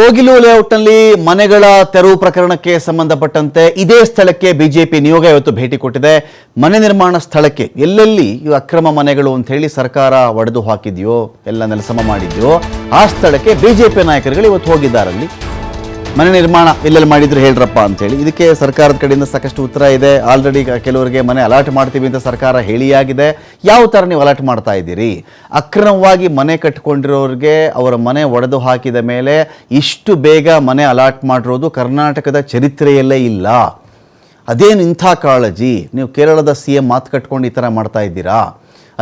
ಕೋಗಿಲು ಲೇಔಟ್ನಲ್ಲಿ ಮನೆಗಳ ತೆರವು ಪ್ರಕರಣಕ್ಕೆ ಸಂಬಂಧಪಟ್ಟಂತೆ ಇದೇ ಸ್ಥಳಕ್ಕೆ ಬಿಜೆಪಿ ನಿಯೋಗ ಇವತ್ತು ಭೇಟಿ ಕೊಟ್ಟಿದೆ. ಮನೆ ನಿರ್ಮಾಣ ಸ್ಥಳಕ್ಕೆ ಎಲ್ಲೆಲ್ಲಿ ಈ ಅಕ್ರಮ ಮನೆಗಳು ಅಂತ ಹೇಳಿ ಸರ್ಕಾರ ಒಡೆದು ಹಾಕಿದೆಯೋ, ಎಲ್ಲ ನೆಲಸಮ ಮಾಡಿದೆಯೋ, ಆ ಸ್ಥಳಕ್ಕೆ ಬಿಜೆಪಿ ನಾಯಕರುಗಳು ಇವತ್ತು ಹೋಗಿದ್ದಾರೆ ಅಲ್ಲಿ ಮನೆ ನಿರ್ಮಾಣ ಎಲ್ಲೆಲ್ಲಿ ಮಾಡಿದ್ರು ಹೇಳ್ರಪ್ಪ ಅಂತೇಳಿ ಇದಕ್ಕೆ ಸರ್ಕಾರದ ಕಡೆಯಿಂದ ಸಾಕಷ್ಟು ಉತ್ತರ ಇದೆ. ಆಲ್ರೆಡಿ ಕೆಲವರಿಗೆ ಮನೆ ಅಲಾಟ್ ಮಾಡ್ತೀವಿ ಅಂತ ಸರ್ಕಾರ ಹೇಳಿಯಾಗಿದೆ. ಯಾವ ಥರ ನೀವು ಅಲಾಟ್ ಮಾಡ್ತಾ ಇದ್ದೀರಿ? ಅಕ್ರಮವಾಗಿ ಮನೆ ಕಟ್ಕೊಂಡಿರೋರಿಗೆ ಅವರ ಮನೆ ಒಡೆದು ಹಾಕಿದ ಮೇಲೆ ಇಷ್ಟು ಬೇಗ ಮನೆ ಅಲಾಟ್ ಮಾಡಿರೋದು ಕರ್ನಾಟಕದ ಚರಿತ್ರೆಯಲ್ಲೇ ಇಲ್ಲ. ಅದೇನು ಇಂಥ ಕಾಳಜಿ? ನೀವು ಕೇರಳದ ಸಿ ಎಂ ಮಾತು ಕಟ್ಕೊಂಡು ಈ ಥರ ಮಾಡ್ತಾ ಇದ್ದೀರಾ?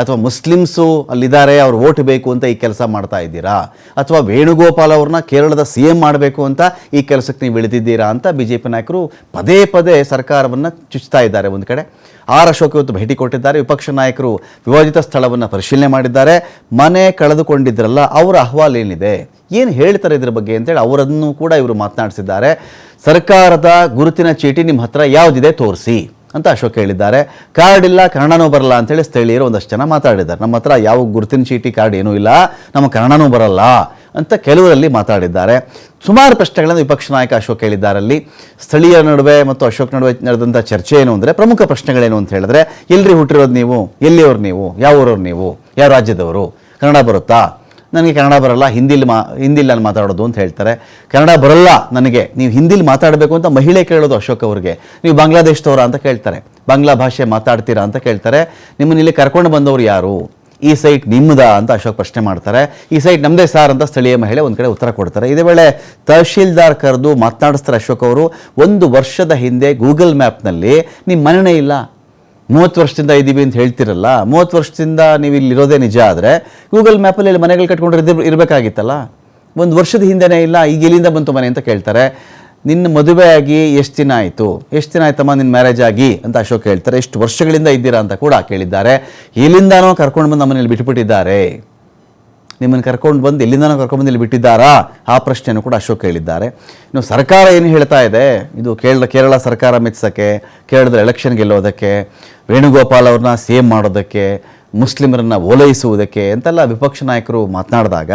ಅಥವಾ ಮುಸ್ಲಿಮ್ಸು ಅಲ್ಲಿದ್ದಾರೆ, ಅವ್ರು ಓಟ್ ಬೇಕು ಅಂತ ಈ ಕೆಲಸ ಮಾಡ್ತಾ ಇದ್ದೀರಾ? ಅಥವಾ ವೇಣುಗೋಪಾಲ್ ಅವ್ರನ್ನ ಕೇರಳದ ಸಿ ಎಂ ಮಾಡಬೇಕು ಅಂತ ಈ ಕೆಲಸಕ್ಕೆ ನೀವು ಇಳಿದಿದ್ದೀರಾ ಅಂತ ಬಿ ಜೆ ಪಿ ನಾಯಕರು ಪದೇ ಪದೇ ಸರ್ಕಾರವನ್ನು ಚುಚ್ತಾ ಇದ್ದಾರೆ ಒಂದು ಕಡೆ. ಆರ್ ಅಶೋಕ್ ಇವತ್ತು ಭೇಟಿ ಕೊಟ್ಟಿದ್ದಾರೆ. ವಿಪಕ್ಷ ನಾಯಕರು ವಿವಾದಿತ ಸ್ಥಳವನ್ನು ಪರಿಶೀಲನೆ ಮಾಡಿದ್ದಾರೆ. ಮನೆ ಕಳೆದುಕೊಂಡಿದ್ರಲ್ಲ, ಅವರ ಅಹವಾಲು ಏನಿದೆ? ಏನು ಹೇಳ್ತಾರೆ ಇದ್ರ ಬಗ್ಗೆ ಅಂತೇಳಿ ಅವರನ್ನು ಕೂಡ ಇವರು ಮಾತನಾಡಿಸಿದ್ದಾರೆ. ಸರ್ಕಾರದ ಗುರುತಿನ ಚೀಟಿ ನಿಮ್ಮ ಹತ್ರ ಯಾವುದಿದೆ ತೋರಿಸಿ. ಅಂತ ಅಶೋಕ್ ಹೇಳಿದ್ದಾರೆ. ಕಾರ್ಡ್ ಇಲ್ಲ, ಕನ್ನಡನೂ ಬರಲ್ಲ ಅಂತೇಳಿ ಸ್ಥಳೀಯರು ಒಂದಷ್ಟು ಜನ ಮಾತಾಡಿದ್ದಾರೆ. ನಮ್ಮ ಹತ್ರ ಯಾವ ಗುರುತಿನ ಚೀಟಿ ಕಾರ್ಡ್ ಏನೂ ಇಲ್ಲ, ನಮ್ಮ ಕನ್ನಡನೂ ಬರಲ್ಲ ಅಂತ ಕೆಲವರಲ್ಲಿ ಮಾತಾಡಿದ್ದಾರೆ. ಸುಮಾರು ಪ್ರಶ್ನೆಗಳನ್ನು ವಿಪಕ್ಷ ನಾಯಕ ಅಶೋಕ್ ಹೇಳಿದ್ದಾರೆ ಅಲ್ಲಿ ಸ್ಥಳೀಯರ ನಡುವೆ ಮತ್ತು ಅಶೋಕ್ ನಡುವೆ ನಡೆದಂಥ ಚರ್ಚೆ ಏನು ಅಂದರೆ ಪ್ರಮುಖ ಪ್ರಶ್ನೆಗಳೇನು ಅಂತ ಹೇಳಿದ್ರೆ, ಎಲ್ರಿ ಹುಟ್ಟಿರೋದು ನೀವು, ಎಲ್ಲಿಯವ್ರು ನೀವು, ಯಾವ ಊರವ್ರು ನೀವು, ಯಾವ ರಾಜ್ಯದವರು, ಕನ್ನಡ ಬರುತ್ತಾ? ನನಗೆ ಕನ್ನಡ ಬರಲ್ಲ, ಹಿಂದಿಲಿ ಮಾ ಹಿಂದಿಲಿ ನಾನು ಮಾತಾಡೋದು ಅಂತ ಹೇಳ್ತಾರೆ. ಕನ್ನಡ ಬರಲ್ಲ ನನಗೆ, ನೀವು ಹಿಂದಿಲಿ ಮಾತಾಡಬೇಕು ಅಂತ ಮಹಿಳೆ ಕೇಳೋದು ಅಶೋಕ್ ಅವ್ರಿಗೆ. ನೀವು ಬಾಂಗ್ಲಾದೇಶದವರ ಅಂತ ಕೇಳ್ತಾರೆ. ಬಾಂಗ್ಲಾ ಭಾಷೆ ಮಾತಾಡ್ತೀರಾ ಅಂತ ಕೇಳ್ತಾರೆ. ನಿಮ್ಮನ್ನ ಇಲ್ಲಿ ಕರ್ಕೊಂಡು ಬಂದವರು ಯಾರು? ಈ ಸೈಟ್ ನಿಮ್ಮದ ಅಂತ ಅಶೋಕ್ ಪ್ರಶ್ನೆ ಮಾಡ್ತಾರೆ. ಈ ಸೈಟ್ ನಮ್ಮದೇ ಸಾರ್ ಅಂತ ಸ್ಥಳೀಯ ಮಹಿಳೆ ಒಂದು ಕಡೆ ಉತ್ತರ ಕೊಡ್ತಾರೆ. ಇದೇ ವೇಳೆ ತಹಶೀಲ್ದಾರ್ ಕರೆದು ಮಾತನಾಡಿಸ್ತಾರೆ ಅಶೋಕ್ ಅವರು, ಒಂದು ವರ್ಷದ ಹಿಂದೆ ಗೂಗಲ್ ಮ್ಯಾಪ್ನಲ್ಲಿ ನಿಮ್ಮ ಮನೆಯೇ ಇಲ್ಲ ಮೂವತ್ತು ವರ್ಷದಿಂದ ಇದ್ದೀವಿ ಅಂತ ಹೇಳ್ತಿರಲ್ಲ, ಮೂವತ್ತು ವರ್ಷದಿಂದ ನೀವು ಇಲ್ಲಿ ಇರೋದೇ ನಿಜ ಆದರೆ ಗೂಗಲ್ ಮ್ಯಾಪಲ್ಲಿ ಇಲ್ಲಿ ಮನೆಗಳು ಕಟ್ಕೊಂಡು ಇದ್ದು ಇರಬೇಕಾಗಿತ್ತಲ್ಲ? ಒಂದು ವರ್ಷದ ಹಿಂದೆನೇ ಇಲ್ಲ, ಈಗ ಎಲ್ಲಿಂದ ಬಂತು ಮನೆ ಅಂತ ಕೇಳ್ತಾರೆ. ನಿನ್ನ ಮದುವೆ ಆಗಿ ಎಷ್ಟು ದಿನ ಆಯಿತು? ಎಷ್ಟು ದಿನ ಆಯ್ತಮ್ಮ ನಿನ್ನ ಮ್ಯಾರೇಜ್ ಆಗಿ? ಅಂತ ಅಶೋಕ್ ಹೇಳ್ತಾರೆ. ಎಷ್ಟು ವರ್ಷಗಳಿಂದ ಇದ್ದೀರಾ ಅಂತ ಕೂಡ ಕೇಳಿದ್ದಾರೆ. ಇಲ್ಲಿಂದಾನೋ ಕರ್ಕೊಂಡು ಬಂದು ನಮ್ಮನೇಲಿ ಬಿಟ್ಟುಬಿಟ್ಟಿದ್ದಾರೆ ನಿಮ್ಮನ್ನು ಕರ್ಕೊಂಡು ಬಂದು ಎಲ್ಲಿಂದನೋ ಕರ್ಕೊಂಡು ಇಲ್ಲಿ ಬಿಟ್ಟಿದ್ದಾರಾ? ಆ ಪ್ರಶ್ನೆಯನ್ನು ಕೂಡ ಅಶೋಕ್ ಹೇಳಿದ್ದಾರೆ. ಇನ್ನು ಸರ್ಕಾರ ಏನು ಹೇಳ್ತಾ ಇದೆ? ಇದು ಕೇರಳ ಕೇರಳ ಸರ್ಕಾರ ಮೆಚ್ಚೋಕ್ಕೆ ಕೇರಳದ ಎಲೆಕ್ಷನ್ ಗೆಲ್ಲೋದಕ್ಕೆ, ವೇಣುಗೋಪಾಲ್ ಅವ್ರನ್ನ ಸೇಮ್ ಮಾಡೋದಕ್ಕೆ, ಮುಸ್ಲಿಮರನ್ನು ಓಲೈಸುವುದಕ್ಕೆ ಅಂತೆಲ್ಲ ವಿಪಕ್ಷ ನಾಯಕರು ಮಾತನಾಡಿದಾಗ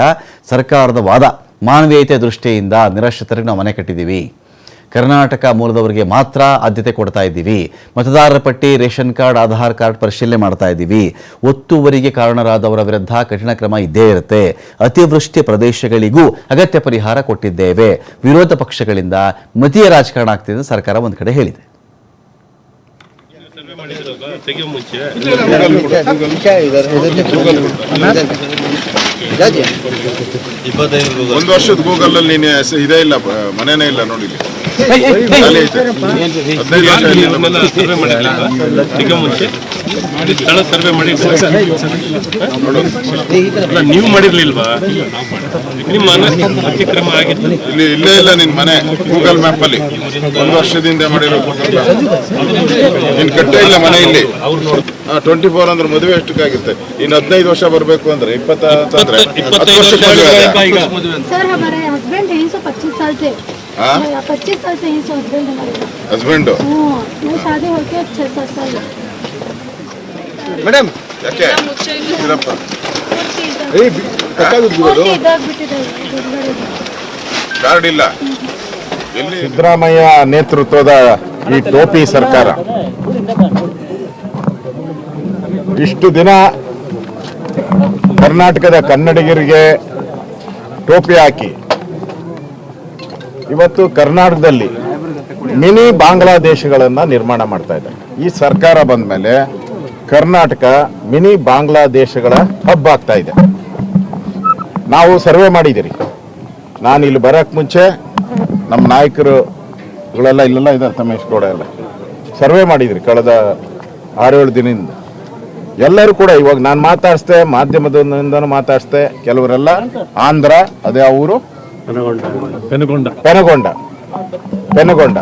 ಸರ್ಕಾರದ ವಾದ ಮಾನವೀಯತೆ ದೃಷ್ಟಿಯಿಂದ ನಿರಾಶ್ರಿತರಿಗೆ ನಾವು ಮನೆ ಕಟ್ಟಿದ್ದೀವಿ. ಕರ್ನಾಟಕ ಮೂಲದವರಿಗೆ ಮಾತ್ರ ಆದ್ಯತೆ ಕೊಡ್ತಾ ಇದ್ದೀವಿ. ಮತದಾರರ ಪಟ್ಟಿ ರೇಷನ್ ಕಾರ್ಡ್ ಆಧಾರ್ ಕಾರ್ಡ್ ಪರಿಶೀಲನೆ ಮಾಡ್ತಾ ಇದ್ದೀವಿ. ಒತ್ತುವರಿಗೆ ಕಾರಣರಾದವರ ವಿರುದ್ಧ ಕಠಿಣ ಕ್ರಮ ಇದ್ದೇ ಇರುತ್ತೆ. ಅತಿವೃಷ್ಟಿ ಪ್ರದೇಶಗಳಿಗೂ ಅಗತ್ಯ ಪರಿಹಾರ ಕೊಟ್ಟಿದ್ದೇವೆ. ವಿರೋಧ ಪಕ್ಷಗಳಿಂದ ಮತೀಯ ರಾಜಕಾರಣ ಆಗ್ತಿದೆ ಅಂತ ಸರ್ಕಾರ ಒಂದು ಕಡೆ ಹೇಳಿದೆ. ಇಪ್ಪತ್ತೈದು ಒಂದು ವರ್ಷದ ಗೂಗಲ್ ಅಲ್ಲಿ ನೀನು ಇದೇ ಇಲ್ಲ ಮನೇನೇ ಇಲ್ಲ ನೋಡಿ ಸರ್ವೆ ತೆಗಿಯೋ ಮುಂಚೆ ಸ್ಥಳ ಸರ್ವೆ ಮಾಡಿ ನೀವು ಮಾಡಿರ್ಲಿಲ್ವಾ ನಿಮ್ಮ ಮನೆ ಅತಿಕ್ರಮ ಆಗಿತ್ತು ಇಲ್ಲಿ ಇಲ್ಲೇ ಇಲ್ಲ ನಿನ್ ಮನೆ ಗೂಗಲ್ ಮ್ಯಾಪ್ ಅಲ್ಲಿ ಒಂದು ವರ್ಷದಿಂದ ಮಾಡಿರೋ ನೀನ್ ಕಟ್ಟೇ ಇಲ್ಲ ಮನೆ ಇಲ್ಲಿ ಟ್ವೆಂಟಿ ಫೋರ್ ಅಂದ್ರೆ ಮದುವೆ ಎಷ್ಟಕ್ಕಾಗುತ್ತೆ ಇನ್ನು ಹದಿನೈದು ವರ್ಷ ಬರಬೇಕು ಅಂದ್ರೆ ಇಪ್ಪತ್ತ ಹತ್ತು ವರ್ಷಕ್ಕೆ ಮದುವೆ ಆಗ. ಈಗ सर हमारे हस्बैंड हैं सौ पच्चीस साल से हाँ? पच्चीस साल से हैं सौ हस्बैंड हमारे ಹಸ್ಬೆಂಡು हाँ मेरी शादी होके छः सात साल है। ಯಾಕೆ ಇರಪ್ಪ ಓಕೆ, ಇದಾಗ್ ಬಿಟ್ಟಿದೆ, ಎದುರುಗಡೆ ಇದೆ. ಕಾರ್ಡ್ ಇಲ್ಲ ಎಲ್ಲಿ ಸಿದ್ದರಾಮಯ್ಯ ನೇತೃತ್ವದ ಈ ಟೋಪಿ ಸರ್ಕಾರ ಇಷ್ಟು ದಿನ ಕರ್ನಾಟಕದ ಕನ್ನಡಿಗರಿಗೆ ಟೋಪಿ ಹಾಕಿ ಇವತ್ತು ಕರ್ನಾಟಕದಲ್ಲಿ ಮಿನಿ ಬಾಂಗ್ಲಾದೇಶಗಳನ್ನು ನಿರ್ಮಾಣ ಮಾಡ್ತಾ ಇದ್ದಾರೆ. ಈ ಸರ್ಕಾರ ಬಂದ ಮೇಲೆ ಕರ್ನಾಟಕ ಮಿನಿ ಬಾಂಗ್ಲಾದೇಶಗಳ ಹಬ್ ಆಗ್ತಾ ಇದೆ. ನಾವು ಸರ್ವೆ ಮಾಡಿದ್ದೀರಿ. ನಾನು ಇಲ್ಲಿ ಬರೋಕ್ಕೆ ಮುಂಚೆ ನಮ್ಮ ನಾಯಕರುಗಳೆಲ್ಲ ಇಲ್ಲೆಲ್ಲ ಇದ್ದಾರೆ ತಮೇಶ್ ಗೌಡ ಎಲ್ಲ. ಸರ್ವೆ ಮಾಡಿದ್ರಿ ಕಳೆದ ಆರೇಳು ದಿನದಿಂದ. ಎಲ್ಲರೂ ಕೂಡ ಇವಾಗ ನಾನು ಮಾತಾಡಿಸ್ದೆ ಮಾಧ್ಯಮದಿಂದನೂ ಮಾತಾಡಿಸ್ದೆ, ಕೆಲವರೆಲ್ಲ ಆಂಧ್ರ, ಅದೇ ಆ ಊರು ಪೆನುಗೊಂಡ. ಪೆನಗೊಂಡ. ಪೆನಗೊಂಡ.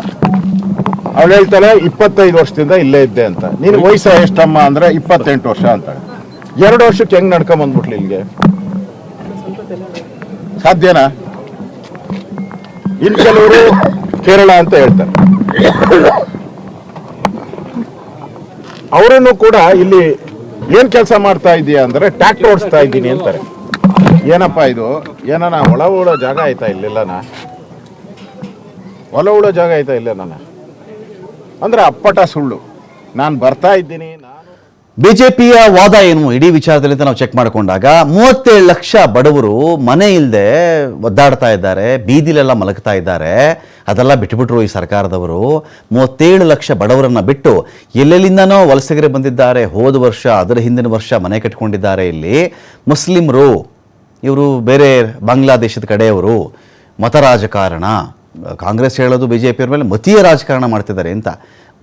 ಅವಳು ಹೇಳ್ತಾಳೆ ಇಪ್ಪತ್ತೈದು ವರ್ಷದಿಂದ ಇಲ್ಲೇ ಇದ್ದೆ ಅಂತ. ನೀನು ವಯಸ್ಸು ಎಷ್ಟಮ್ಮ ಅಂದ್ರೆ ಇಪ್ಪತ್ತೆಂಟು ವರ್ಷ ಅಂತ. ಎರಡು ವರ್ಷಕ್ಕೆ ಹೆಂಗ್ ನಡ್ಕೊಂಡ್ ಬಂದ್ಬಿಟ್ಲಿ ಇಲ್ಲಿಗೆ? ಸಾಧ್ಯನಾ? ಇನ್ ಕೆಲವರು ಕೇರಳ ಅಂತ ಹೇಳ್ತಾರೆ. ಅವರನ್ನು ಕೂಡ ಇಲ್ಲಿ ಏನ್ ಕೆಲಸ ಮಾಡ್ತಾ ಇದೀಯ ಅಂದ್ರೆ ಟ್ಯಾಕ್ಟರ್ ಓಡಿಸ್ತಾ ಇದ್ದೀನಿ ಅಂತಾರೆ. ಏನಪ್ಪ ಇದು? ಏನನ ಒಳ ಉಳೋ ಜಾಗ ಆಯ್ತಾ ಇಲ್ಲೆಲ್ಲನ ಒಲ ಉಳೋ ಜಾಗ ಆಯ್ತಾ ಇಲ್ಲ ಅಂದ್ರೆ ಅಪ್ಪಟ ಸುಳ್ಳು. ನಾನು ಬರ್ತಾ ಇದ್ದೀನಿ ಬಿಜೆಪಿಯ ವಾದ ಏನು? ಇಡೀ ವಿಚಾರದಲ್ಲಿ ನಾವು ಚೆಕ್ ಮಾಡಿಕೊಂಡಾಗ ಮೂವತ್ತೇಳು ಲಕ್ಷ ಬಡವರು ಮನೆ ಇಲ್ಲದೆ ಒದ್ದಾಡ್ತಾ ಇದ್ದಾರೆ, ಬೀದಿಲೆಲ್ಲ ಮಲಗ್ತಾ ಇದ್ದಾರೆ. ಅದೆಲ್ಲ ಬಿಟ್ಟುಬಿಟ್ರು ಈ ಸರ್ಕಾರದವರು. ಮೂವತ್ತೇಳು ಲಕ್ಷ ಬಡವರನ್ನ ಬಿಟ್ಟು ಎಲ್ಲೆಲ್ಲಿಂದನೋ ವಲಸೆಗರೆ ಬಂದಿದ್ದಾರೆ. ಹೋದ ವರ್ಷ, ಅದರ ಹಿಂದಿನ ವರ್ಷ ಮನೆ ಕಟ್ಕೊಂಡಿದ್ದಾರೆ ಇಲ್ಲಿ. ಮುಸ್ಲಿಮರು ಇವರು ಬೇರೆ ಬಾಂಗ್ಲಾದೇಶದ ಕಡೆಯವರು ಮತ ರಾಜಕಾರಣ ಕಾಂಗ್ರೆಸ್ ಹೇಳೋದು ಬಿ ಜೆ ಪಿಯವ್ರ ಮೇಲೆ ಮತೀಯ ರಾಜಕಾರಣ ಮಾಡ್ತಿದ್ದಾರೆ ಅಂತ.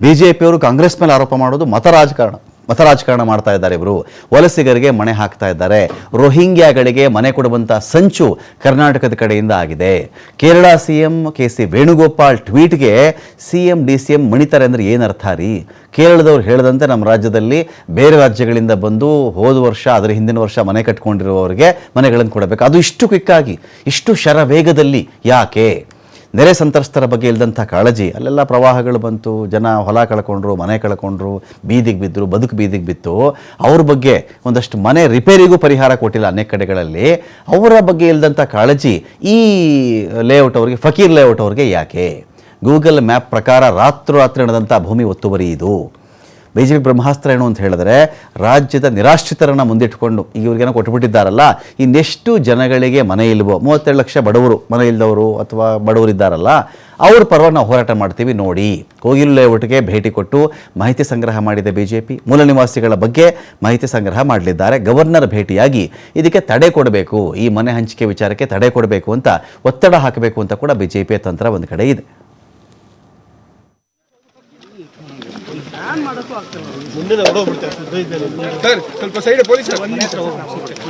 ಬಿ ಜೆ ಪಿಯವರು ಕಾಂಗ್ರೆಸ್ ಮೇಲೆ ಆರೋಪ ಮಾಡೋದು ಮತ ರಾಜಕಾರಣ ಮತ ರಾಜಕಾರಣ ಮಾಡ್ತಾ ಇದ್ದಾರೆ ಇವರು. ವಲಸಿಗರಿಗೆ ಮನೆ ಹಾಕ್ತಾ ಇದ್ದಾರೆ. ರೋಹಿಂಗ್ಯಾಗಳಿಗೆ ಮನೆ ಕೊಡುವಂಥ ಸಂಚು ಕರ್ನಾಟಕದ ಕಡೆಯಿಂದ ಆಗಿದೆ. Kerala C M K C Venugopal ಟ್ವೀಟ್ಗೆ C M D C M ಮಣಿತಾರೆ ಅಂದರೆ ಏನರ್ಥ ರೀ? ಕೇರಳದವ್ರು ಹೇಳದಂತೆ ನಮ್ಮ ರಾಜ್ಯದಲ್ಲಿ ಬೇರೆ ರಾಜ್ಯಗಳಿಂದ ಬಂದು ಹೋದ ವರ್ಷ, ಅದರ ಹಿಂದಿನ ವರ್ಷ ಮನೆ ಕಟ್ಕೊಂಡಿರುವವರಿಗೆ ಮನೆಗಳನ್ನು ಕೊಡಬೇಕು. ಅದು ಇಷ್ಟು ಕ್ವಿಕ್ಕಾಗಿ, ಇಷ್ಟು ಶರವೇಗದಲ್ಲಿ ಯಾಕೆ? ನೆರೆ ಸಂತ್ರಸ್ತರ ಬಗ್ಗೆ ಇಲ್ಲದಂಥ ಕಾಳಜಿ. ಅಲ್ಲೆಲ್ಲ ಪ್ರವಾಹಗಳು ಬಂತು, ಜನ ಹೊಲ ಕಳ್ಕೊಂಡ್ರು, ಮನೆ ಕಳ್ಕೊಂಡ್ರು, ಬೀದಿಗೆ ಬಿದ್ದರು ಬದುಕು ಬೀದಿಗೆ ಬಿತ್ತು. ಅವ್ರ ಬಗ್ಗೆ ಒಂದಷ್ಟು ಮನೆ ರಿಪೇರಿಗೂ ಪರಿಹಾರ ಕೊಟ್ಟಿಲ್ಲ ಅನೇಕ ಕಡೆಗಳಲ್ಲಿ. ಅವರ ಬಗ್ಗೆ ಇಲ್ಲದಂಥ ಕಾಳಜಿ ಈ ಲೇಔಟ್ ಅವರಿಗೆ, ಫಕೀರ್ ಲೇಔಟ್ ಅವ್ರಿಗೆ ಯಾಕೆ? ಗೂಗಲ್ ಮ್ಯಾಪ್ ಪ್ರಕಾರ ರಾತ್ರೋರಾತ್ರಿ ನಡೆದಂಥ ಭೂಮಿ ಒತ್ತುವರಿ ಇದು. ಬಿ ಜೆ ಪಿ ಬ್ರಹ್ಮಾಸ್ತ್ರ ಏನು ಅಂತ ಹೇಳಿದ್ರೆ ರಾಜ್ಯದ ನಿರಾಶ್ರಿತರನ್ನು ಮುಂದಿಟ್ಟುಕೊಂಡು ಈಗ ಇವ್ರಿಗೇನೋ ಕೊಟ್ಬಿಟ್ಟಿದ್ದಾರಲ್ಲ, ಇನ್ನೆಷ್ಟು ಜನಗಳಿಗೆ ಮನೆ ಇಲ್ವೋ, ಮೂವತ್ತೆರಡು ಲಕ್ಷ ಬಡವರು ಮನೆ ಇಲ್ಲದವರು ಅಥವಾ ಬಡವರು ಇದ್ದಾರಲ್ಲ, ಅವ್ರ ಪರವಾಗಿ ನಾವು ಹೋರಾಟ ಮಾಡ್ತೀವಿ ನೋಡಿ. ಕೋಗಿಲು ಲೇಔಟ್ಗೆ ಭೇಟಿ ಕೊಟ್ಟು ಮಾಹಿತಿ ಸಂಗ್ರಹ ಮಾಡಿದ ಬಿ ಜೆ ಪಿ ಮೂಲ ನಿವಾಸಿಗಳ ಬಗ್ಗೆ ಮಾಹಿತಿ ಸಂಗ್ರಹ ಮಾಡಲಿದ್ದಾರೆ. ಗವರ್ನರ್ ಭೇಟಿಯಾಗಿ ಇದಕ್ಕೆ ತಡೆ ಕೊಡಬೇಕು. ಈ ಮನೆ ಹಂಚಿಕೆ ವಿಚಾರಕ್ಕೆ ತಡೆ ಕೊಡಬೇಕು ಅಂತ ಒತ್ತಡ ಹಾಕಬೇಕು ಅಂತ ಕೂಡ ಬಿ ಜೆ ಪಿಯ ತಂತ್ರ ಒಂದು ಕಡೆ ಇದೆ. ಸರ್ ಸ್ವಲ್ಪ ಸೈಡ್ ಪೊಲೀಸ್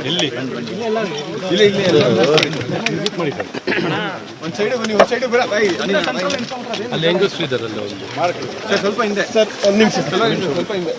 ಇಲ್ಲಿ. ಇಲ್ಲಿ ಇಲ್ಲಿ ಒಂದು ಸೈಡ್ ಬನ್ನಿ ಒಂದು ಸೈಡ್ ಬರ. ಬಾಯ್ ಅಲ್ಲಿ ಹೆಂಗಸ್ರು ಅಲ್ಲಿ ಒಂದು. ಸರ್ ಸ್ವಲ್ಪ ಹಿಂದೆ. ಸರ್ ಒಂದು ನಿಮಿಷ ಸ್ವಲ್ಪ ಹಿಂದೆ.